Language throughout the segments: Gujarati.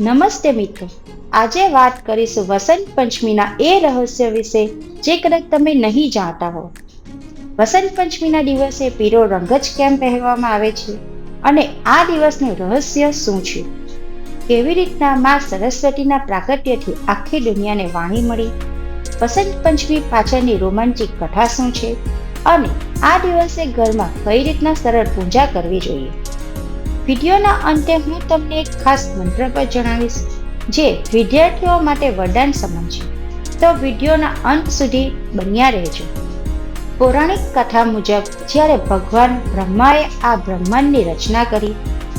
નમસ્તે મિત્રો. આજે વાત કરીશું વસંત પંચમીના એ રહસ્ય વિશે, જે કદાચ તમે નહીં જાણતા હો. વસંત પંચમીના દિવસે પીળો રંગ જ કેમ પહેરવામાં આવે છે? અને આ દિવસનું રહસ્ય શું છે? કેવી રીતના માં સરસ્વતીના પ્રાગટ્યથી આખી દુનિયાને વાણી મળી? વસંત પંચમી પાછળની રોમાંચિક કથા શું છે? અને આ દિવસે ઘરમાં કઈ રીતના સરળ પૂજા કરવી જોઈએ? વિડીયોના અંતે હું તમને એક ખાસ મંત્ર પર જણાવીશ, જે વિદ્યાર્થીઓ માટે વરદાન સમાન છે. તો વિડીયોના અંત સુધી બન્યા રહેજો. પૌરાણિક કથા મુજબ, જ્યારે ભગવાન બ્રહ્માએ આ બ્રહ્માંડની રચના કરી,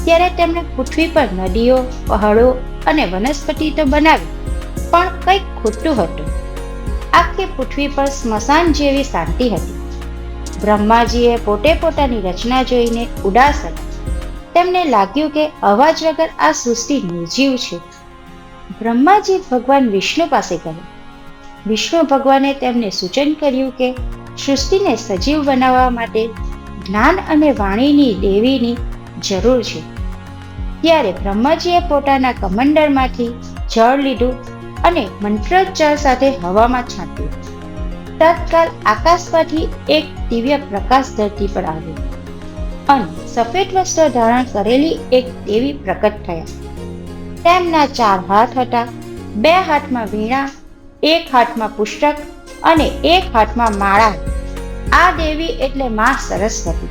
ત્યારે તેમણે પૃથ્વી પર નદીઓ, પહાડો અને વનસ્પતિ તો બનાવી, પણ કંઈક ખોટું હતું. આખી પૃથ્વી પર સ્મશાન જેવી શાંતિ હતી. બ્રહ્માજીએ પોતે પોતાની રચના જોઈને ઉદાસ હતા. તેમને લાગ્યું કે અવાજ વગર આ સૃષ્ટિ નિર્જીવ છે. બ્રહ્માજી ભગવાન વિષ્ણુ પાસે ગયા. વિષ્ણુ ભગવાને તેમને સૂચન કર્યું કે સૃષ્ટિને સજીવ બનાવવા માટે જ્ઞાન અને વાણીની દેવીની જરૂર છે. ત્યારે બ્રહ્માજીએ પોતાના કમંડળમાંથી જળ લીધું અને મંત્રોચ્ચાર સાથે હવામાં છાંટ્યું. તત્કાલ આકાશમાંથી એક દિવ્ય પ્રકાશ ધરતી પર આવ્યો. અને સફેદ વસ્ત્ર ધારણ કરેલી એક દેવી પ્રગટ થયા. તેમના ચાર હાથ હતા. બે હાથમાં વીણા, એક હાથમાં પુસ્તક અને એક હાથમાં માળા. આ દેવી એટલે માં સરસ્વતી.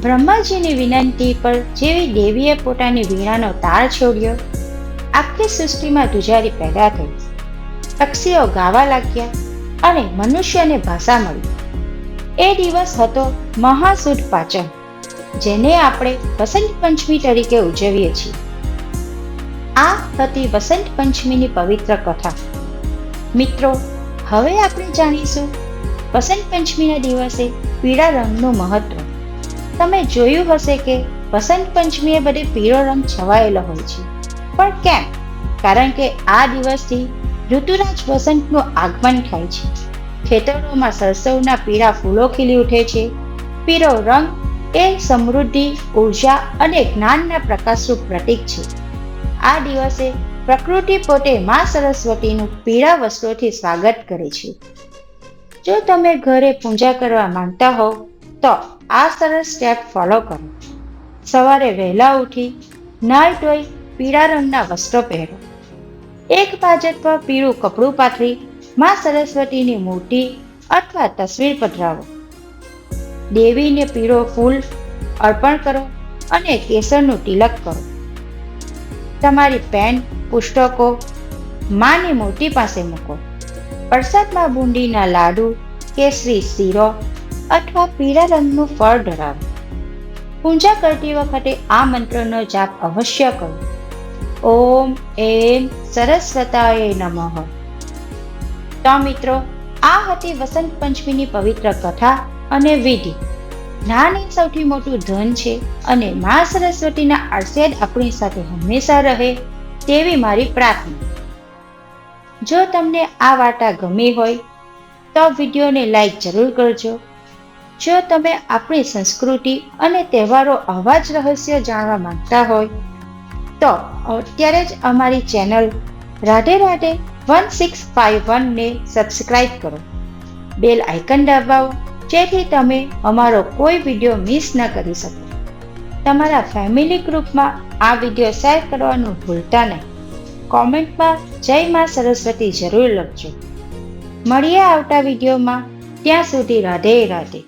બ્રહ્માજીની વિનંતી પર જેવી દેવીએ પોતાની વીણાનો તાર છોડ્યો, આખી સૃષ્ટિમાં ધુજારી પેદા થઈ. પક્ષીઓ ગાવા લાગ્યા અને મનુષ્યને ભાષા મળી. એ દિવસ હતો મહાસુદ પાચન. જેને આપણે વસંત પંચમી તરીકે ઉજવીએ છીએ. આ હતી વસંત પંચમીની પવિત્ર કથા. મિત્રો, હવે આપણે જાણીશું વસંત પંચમીના દિવસે પીળા રંગનું મહત્વ. તમે જોયું હશે કે વસંત પંચમીએ બધે પીળો રંગ છવાયેલો હોય છે. પણ કેમ? કારણ કે આ દિવસથી ઋતુરાજ વસંતનું આગમન થાય છે. ખેતરોમાં સરસવના પીળા ફૂલો ખીલી ઉઠે છે. પીળો રંગ એ સમૃદ્ધિ, ઊર્જા અને જ્ઞાનના પ્રકાશરૂપ પ્રતીક છે. આ દિવસે પ્રકૃતિ પોતે મા સરસ્વતીનું પીળા વસ્ત્રોથી સ્વાગત કરે છે. જો તમે ઘરે પૂજા કરવા માંગતા હો તો આ સરસ સ્ટેપ ફોલો કરો. સવારે વહેલા ઉઠી નાય ધોઈ પીળા રંગના વસ્ત્રો પહેરો. એક પાજક પર પીળું કપડું પાથરી મા સરસ્વતીની મૂર્તિ અથવા તસવીર પધરાવો. દેવીને પીળો ફૂલ અર્પણ કરો અને કેસરનું તિલક કરો. તમારી પેન, પુસ્તકો માની મૂર્તિ પાસે મૂકો. પ્રસાદમાં બુંદીના લાડુ, કેસરી શીરો અથવા પીળા રંગનું ફળ ધરાવો. પૂજા કરતી વખતે આ મંત્રનો જાપ અવશ્ય કરો. ઓમ એમ સરસ્વતાય નમઃ. તો મિત્રો, આ હતી વસંત પંચમીની પવિત્ર કથા. અને વિધિ જ્ઞાન એ સૌથી મોટું ધન છે અને મા સરસ્વતીના આશીર્વાદ આપણી સાથે હંમેશા રહે તેવી મારી પ્રાર્થના. જો તમને આ વાર્તા ગમી હોય, તો વિડીયોને લાઈક જરૂર કરજો. જો તમે આપણી સંસ્કૃતિ અને તહેવારો આવા જ રહસ્ય જાણવા માંગતા હોય, તો અત્યારે જ અમારી channel Radhe Radhe one six five વનને subscribe કરો. બેલ આઇકન દબાવો જેથી તમે અમારો કોઈ વીડિયો મિસ ન કરી શકો. તમારા ફેમિલી ગ્રુપમાં આ વીડિયો શેર કરવાનું ભૂલતા નહીં. કોમેન્ટમાં જય માં સરસ્વતી જરૂર લખજો. મળીએ આવતા વિડીયોમાં ત્યાં સુધી રાધે રાધે.